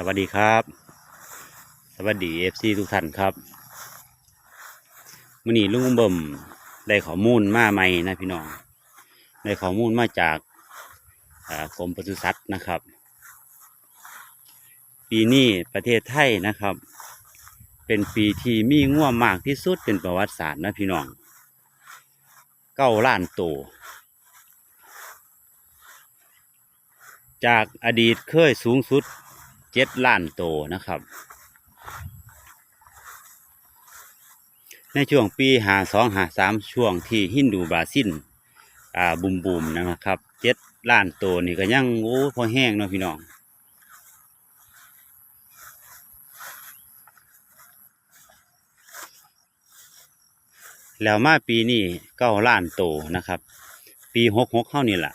สวัสดีครับ สวัสดีเอฟซีทุกท่านครับมื่อนี้ลุงเบิ่มได้ข้อมูลมาใหม่นะพี่น้องได้ข้อมูลมาจากกรมปศุสัตว์นะครับ ปีนี้ประเทศไทยนะครับ เป็นปีที่มีง่วมากที่สุดเป็นประวัติศาสตร์นะพี่น้องเก้าล้านตัวจากอดีตเคยสูงสุด เจ็ดล้านโตวนะครับ ในช่วงปีหาสองหาสามช่วงที่ฮินดูบราซิลอ่าบุมบูมนะครับเจ็ดล้านโตวนี่ก็ยังโอ้พอแห้งเนาะพี่น้องแล้วมาปีนี้เก้าล้านโตวนะครับ ปีหกหกเข้านี่แหละ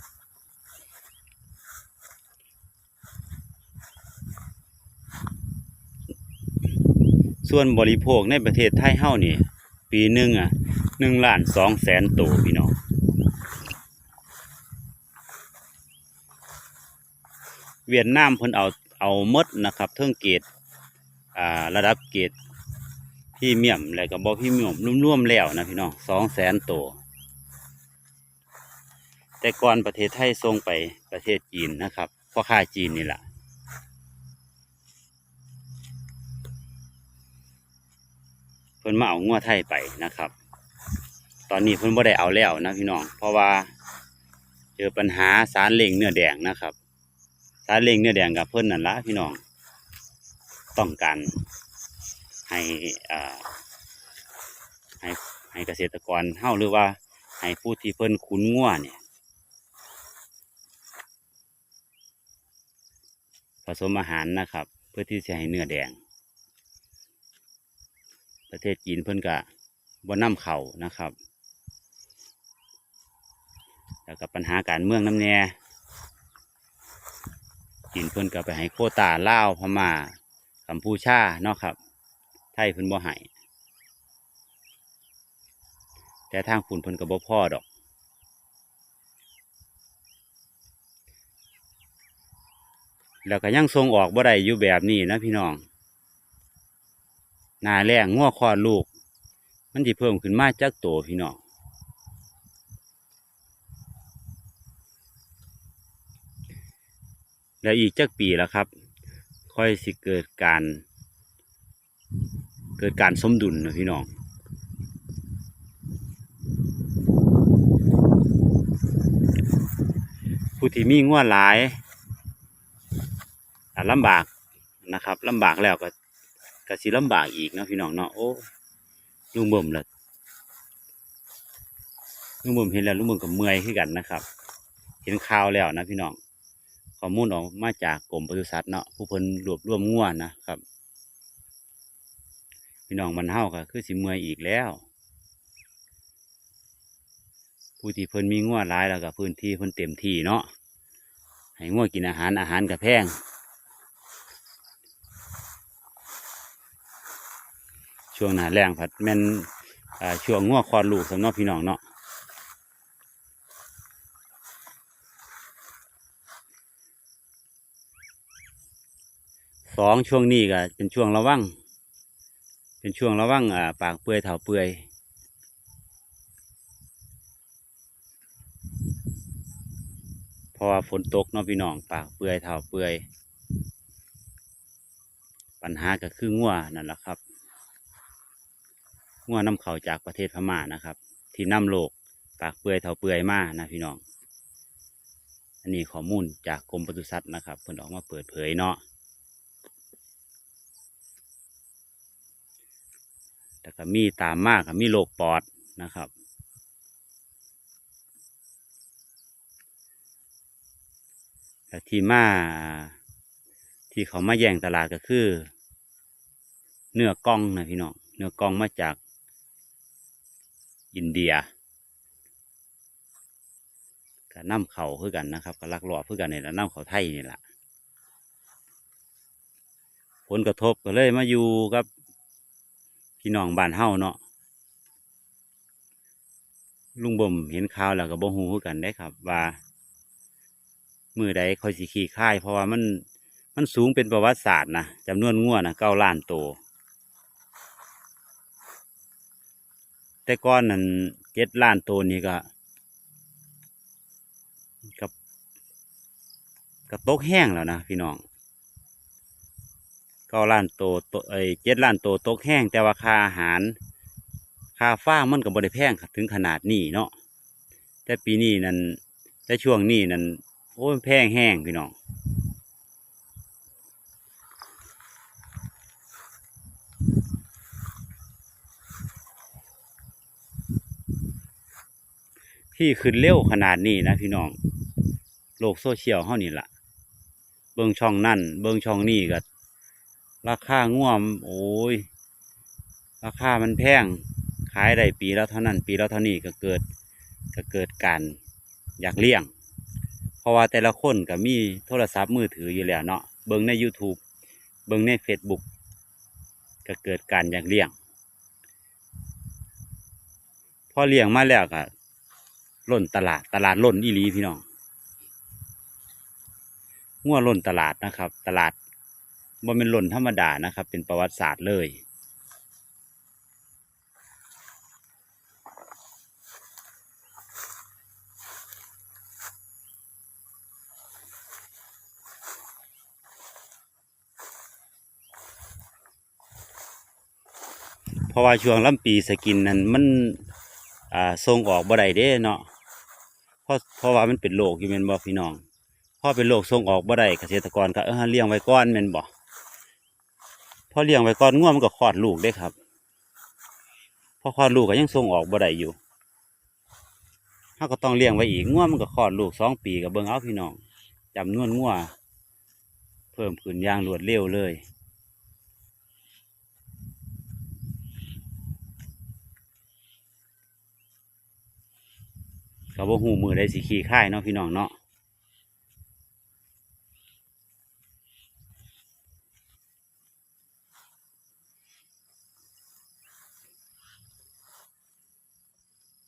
ส่วนบริโภคในประเทศไทยเฮานี่ ปีหนึ่งอะหนึ่งล้านสองแสนตัวพี่น้องเวียดนามเพิ่นเอาเอามดนะครับเทิงเกรดอ่าระดับเกรดพรี่เมียมแล้วก็บ่พรี่เมียมรวมๆแล้วนะพี่น้องสองแสนตัวแต่ก่อนประเทศไทยส่งไปประเทศจีนนะครับพ่อค้าจีนนี่แหละ เพิ่นมาเอางัวไทยไปนะครับ ตอนนี้เพิ่นบ่ได้เอาแล้วนะพี่น้อง เพราะว่า เจอปัญหาสารเล่งเนื้อแดงนะครับ สารเล่งเนื้อแดงกับเพิ่นนั่นละพี่น้อง ต้องการให้อ่าให้ให้เกษตรกรเฮาหรือว่าให้ผู้ที่เพิ่นคุ้นงัวเนี่ยผสมอาหารนะครับ เพื่อที่จะให้เนื้อแดง ประเทศจีนเพิ่นกะบ่นำเข่านะครับ แล้วก็ปัญหาการเมืองน้ำแน่จีนเพิ่นก็ไปให้โคตาลาวพม่ากัมพูชาเนาะครับ ไทยเพิ่นบ่ให้แต่ทางฝุ่นเพิ่นก็บ่พ่อดอกแล้วก็ยังส่งออกบ่ได้อยู่แบบนี้นะพี่น้อง นาแรงงัวคลอลูก มันจะเพิ่มขึ้นมาจากโตพี่น้องแล้วอีกจักปีแล้วครับ ค่อยสิเกิดการ เกิดการสมดุลนะพี่น้องผู้ที่มีงัวหลายลำบากนะครับลำบากแล้วก็ ก็สิลำบากอีกเนาะพี่น้องเนาะโอ้ลุงเบิ่มละลุงเบิ่มเห็นแล้วลุงเบิ่มก็เมื่อยขึ้นกันนะครับ เห็นข่าวแล้วนะพี่น้องข้อมูลออกมาจากกรมปศุสัตว์เนาะผู้เพิ่นรวบรวมง่วนนะครับ พี่น้องมันเฮาก็คือสิเมื่อยอีกแล้ว ผู้ที่เพิ่นมีง่วนหลายแล้วก็พื้นที่เพิ่นเต็มที่เนาะให้ง่วนกินอาหารอาหารก็แพง ช่วงหน้าแรงผัดแม่นช่วงงัวคลอดลูกสำหรับพี่น้องเนาะสองช่วงนี้ก็เป็นช่วงระวังเป็นช่วงระวังอ่าปากเปื่อยเถาเปื่อยเพราะว่าฝนตกเนาะพี่น้องปากเปื่อยเถาเปื่อยปัญหาก็คืองัวนั่นแหละครับ งัวนำเข้าจากประเทศพม่านะครับ ที่นำโลกปากเปื่อยเท่าเปื่อยมานะพี่น้อง อันนี้ข้อมูลจากกรมปศุสัตว์นะครับเพิ่นออกมาเปิดเผยเนาะแต่ก็มีตามมากก็มีโรคปอดนะครับแต่ที่มาที่เขามาแย่งตลาดก็คือ เนื้อกล้องนะพี่น้อง เนื้อกล้องมาจาก อินเดียก็นำเขาคือกันนะครับก็ลักลอบคือกันนี่แหละนำเขาไทยนี่แหละผลกระทบก็เลยมาอยู่กับพี่น้องบ้านเฮาเนาะลุงบ่มเห็นข่าวแล้วก็บ่ฮู้คือกันได้ครับ ว่ามือใดค่อยสิขี้ค่าย เพราะว่ามันมันสูงเป็นประวัติศาสตร์นะจำนวนงัวนะเก้าล้านตัว แต่ก้อนนั้นเจ็ดล้านตัวนี้ก็กับกับตกแห้งแล้วนะพี่น้องเก้าล้านตัวตัวไอ้เจ็ดล้านตัวตกแห้ง แต่ว่าค่าอาหาร ค่าฟ้ามันก็บ่ได้แพงถึงขนาดนี้เนาะแต่ปีนี้นั้นแต่ช่วงนี้นั้นโอ้ยแพงแห้งพี่น้อง ที่ขึ้นเร็วขนาดนี้นะพี่น้อง โลกโซเชียลเฮานี่ล่ะเบิ่งช่องนั่น เบิ่งช่องนี่ก็ราคาง่วม โอ้ย ราคามันแพง ขายได้ปีแล้วเท่านั้น ปีแล้วเท่านี้ก็เกิดก็เกิดการอยากเลี้ยง เพราะว่าแต่ละคนก็มีโทรศัพท์มือถืออยู่แล้วเนาะ เบิ่งใน YouTube เบิ่งใน Facebook ก็เกิดการอยากเลี้ยง พอเลี้ยงมาแล้วก็ ล่นตลาดตลาดล่นอีลีพี่น้องงัวล่นตลาดนะครับ ตลาดบ่เป็นล่นธรรมดานะครับ เป็นประวัติศาสตร์เลยเพราะว่าช่วงลำปีสกินนั้นมัน อ่าส่งออกบ่ได้เด้เนาะเพราะเพราะว่ามันเป็นโรคอยู่แม่นบ่พี่น้องพอเป็นโรคส่งออกบ่ได้เกษตรกรก็เออเลี้ยงไว้ก่อนแม่นบ่พอเลี้ยงไว้ก่อนงัวมันก็คลอดลูกได้ครับพอคลอดลูกก็ยังส่งออกบ่ได้อยู่เฮาก็ต้องเลี้ยงไว้อีกงัวมันก็คลอดลูกสองปีก็เบิ่งเอาพี่น้องจำนวนงัวเพิ่มขึ้นอย่างรวดเร็วเลย ก็บ่หูมือได้สิขี่ค่ายเนาะพี่น้องเนาะ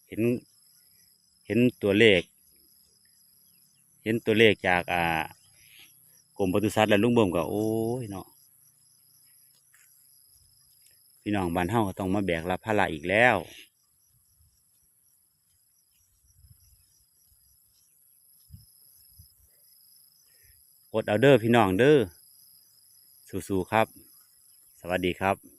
เห็นเห็นตัวเลข เห็นตัวเลขจากอ่ากรมปศุสัตว์และลุงเบิ่มก็โอ้ยเนาะพี่น้องบ้านเฮาก็ต้องมาแบกรับภาระอีกแล้ว ดเอาเด้อพี่น้องเด้อสู้ๆครับ สวัสดีครับ